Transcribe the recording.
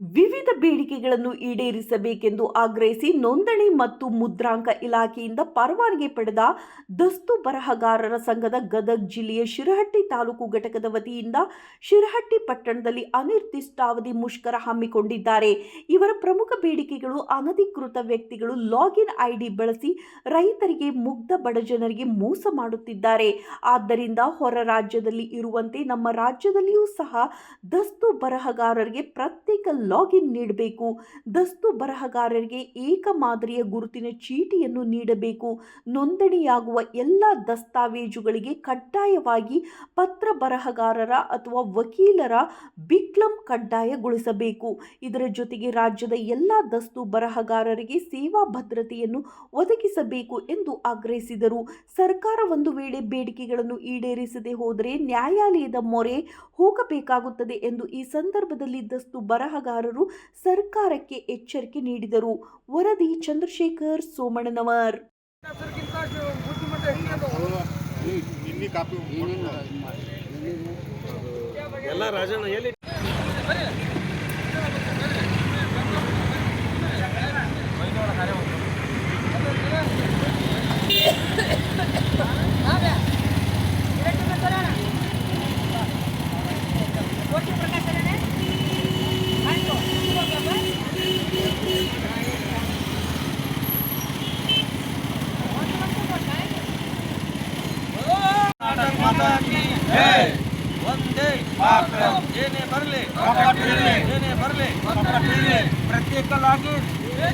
ವಿವಿಧ ಬೇಡಿಕೆಗಳನ್ನು ಈಡೇರಿಸಬೇಕೆಂದು ಆಗ್ರಹಿಸಿ ನೋಂದಣಿ ಮತ್ತು ಮುದ್ರಾಂಕ ಇಲಾಖೆಯಿಂದ ಪರವಾನಗಿ ಪಡೆದ ದಸ್ತು ಬರಹಗಾರರ ಸಂಘದ ಗದಗ್ ಜಿಲ್ಲೆಯ ಶಿರಹಟ್ಟಿ ತಾಲೂಕು ಘಟಕದ ವತಿಯಿಂದ ಶಿರಹಟ್ಟಿ ಪಟ್ಟಣದಲ್ಲಿ ಅನಿರ್ದಿಷ್ಟಾವಧಿ ಮುಷ್ಕರ ಹಮ್ಮಿಕೊಂಡಿದ್ದಾರೆ. ಇವರ ಪ್ರಮುಖ ಬೇಡಿಕೆಗಳು ಅನಧಿಕೃತ ವ್ಯಕ್ತಿಗಳು ಲಾಗಿನ್ ಐಡಿ ಬಳಸಿ ರೈತರಿಗೆ ಮುಗ್ಧ ಬಡಜನರಿಗೆ ಮೋಸ ಮಾಡುತ್ತಿದ್ದಾರೆ. ಆದ್ದರಿಂದ ಹೊರ ರಾಜ್ಯದಲ್ಲಿ ಇರುವಂತೆ ನಮ್ಮ ರಾಜ್ಯದಲ್ಲಿಯೂ ಸಹ ದಸ್ತು ಬರಹಗಾರರಿಗೆ ಪ್ರತ್ಯೇಕ ಲಾಗಿನ್ ನೀಡಬೇಕು. ದಸ್ತು ಬರಹಗಾರರಿಗೆ ಏಕ ಮಾದರಿಯ ಗುರುತಿನ ಚೀಟಿಯನ್ನು ನೀಡಬೇಕು. ನೋಂದಣಿಯಾಗುವ ಎಲ್ಲ ದಸ್ತಾವೇಜುಗಳಿಗೆ ಕಡ್ಡಾಯವಾಗಿ ಪತ್ರ ಬರಹಗಾರರ ಅಥವಾ ವಕೀಲರ ಬಿಕ್ಲಂ ಕಡ್ಡಾಯಗೊಳಿಸಬೇಕು. ಇದರ ಜೊತೆಗೆ ರಾಜ್ಯದ ಎಲ್ಲ ದಸ್ತು ಬರಹಗಾರರಿಗೆ ಸೇವಾ ಭದ್ರತೆಯನ್ನು ಒದಗಿಸಬೇಕು ಎಂದು ಆಗ್ರಹಿಸಿದರು. ಸರ್ಕಾರ ಒಂದು ವೇಳೆ ಬೇಡಿಕೆಗಳನ್ನು ಈಡೇರಿಸದೆ ಹೋದರೆ ನ್ಯಾಯಾಲಯದ ಮೊರೆ ಹೋಗಬೇಕಾಗುತ್ತದೆ ಎಂದು ಈ ಸಂದರ್ಭದಲ್ಲಿ ದಸ್ತು ಸರ್ಕಾರಕ್ಕೆ ಎಚ್ಚರಿಕೆ ನೀಡಿದರು. ವರದಿ ಚಂದ್ರಶೇಖರ್ ಸೋಮಣ್ಣನವರ್. ಎಲ್ಲ ರಾಜಣ್ಣ ಎಲ್ಲಿ ಒಂದೇ ಏನೇ ಬರಲಿ ಏನೇ ಬರಲಿ ಪ್ರತ್ಯೇಕ ಲಾಗಿನ್